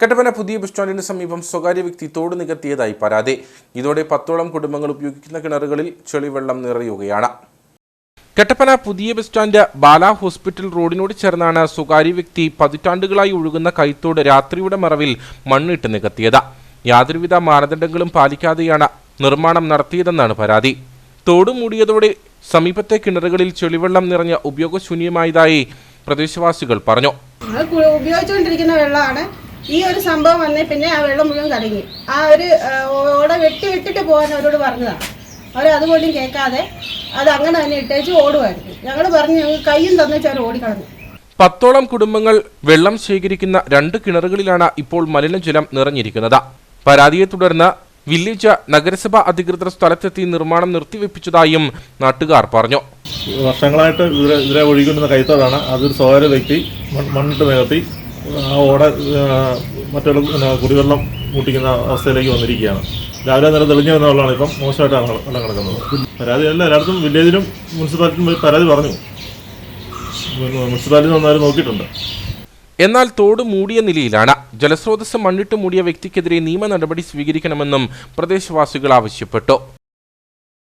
കട്ടപ്പന പുതിയ ബസ് സ്റ്റാൻഡിന് സമീപം സ്വകാര്യ വ്യക്തി തോട് നികത്തിയതായി പരാതി. ഇതോടെ പത്തോളം കുടുംബങ്ങൾ ഉപയോഗിക്കുന്ന കിണറുകളിൽ ചെളിവെള്ളം നിറയുകയാണ്. കട്ടപ്പന പുതിയ ബസ് സ്റ്റാൻഡ് ബാല ഹോസ്പിറ്റൽ റോഡിനോട് ചേർന്നാണ് സ്വകാര്യ വ്യക്തി പതിറ്റാണ്ടുകളായി ഒഴുകുന്ന കൈത്തോട് രാത്രിയുടെ മറവിൽ മണ്ണിട്ട് നികത്തിയത്. യാതൊരുവിധ മാനദണ്ഡങ്ങളും പാലിക്കാതെയാണ് നിർമ്മാണം നടത്തിയതെന്നാണ് പരാതി. തോട് മൂടിയതോടെ സമീപത്തെ കിണറുകളിൽ ചെളിവെള്ളം നിറഞ്ഞ ഉപയോഗശൂന്യമായതായി പ്രദേശവാസികൾ പറഞ്ഞു. ഉപയോഗിച്ചുകൊണ്ടിരിക്കുന്ന വെള്ളമാണ്. ഈ ഒരു സംഭവം വന്നേ പിന്നെ ആ വെള്ളം മുഴുവൻ കലങ്ങി. ആ ഒരു ഓട വെട്ടി വിട്ടിട്ട് പോകാൻ അവരോട് പറഞ്ഞതാണ്. അവർ അതുപോലും കേൾക്കാതെ അത് അങ്ങനെ തന്നെ ഇട്ടേച്ച് ഓടുമായിരുന്നു ഞങ്ങൾ പറഞ്ഞു ഞങ്ങൾ കയ്യും തന്നിച്ച് അവർ ഓടിക്കളഞ്ഞു. പത്തോളം കുടുംബങ്ങൾ വെള്ളം ശേഖരിക്കുന്ന രണ്ട് കിണറുകളിലാണ് ഇപ്പോൾ മലിനജലം നിറഞ്ഞിരിക്കുന്നത്. പരാതിയെ തുടർന്ന് വില്ലേജ് നഗരസഭ അധികൃതർ സ്ഥലത്തെത്തി നിർമ്മാണം നിർത്തിവെപ്പിച്ചതായും നാട്ടുകാർ പറഞ്ഞു. വർഷങ്ങളായിട്ട് ഇതിലെ ഒഴുകിക്കൊണ്ടിരുന്ന കൈത്തോടാണ് അതൊരു സ്വകാര്യ വ്യക്തി മണ്ണിട്ട് നികത്തി ആ ഓട മറ്റുള്ള കുടിവെള്ളം മുട്ടിക്കുന്ന അവസ്ഥയിലേക്ക് വന്നിരിക്കുകയാണ്. രാവിലെ നേരം തെളിഞ്ഞു വന്ന വെള്ളമാണ് ഇപ്പം മോശമായിട്ടാണ് വെള്ളം കിടക്കുന്നത് പരാതി അല്ല എല്ലായിടത്തും വില്ലേജിലും മുനിസിപ്പാലിറ്റിയും പരാതി പറഞ്ഞു. മുനിസിപ്പാലിറ്റി നന്നായി നോക്കിയിട്ടുണ്ട്. എന്നാൽ തോട് മൂടിയ നിലയിലാണ്. ജലസ്രോതസ് മണ്ണിട്ട് മൂടിയ വ്യക്തിക്കെതിരെ നിയമ നടപടി സ്വീകരിക്കണമെന്നും പ്രദേശവാസികൾ ആവശ്യപ്പെട്ടു.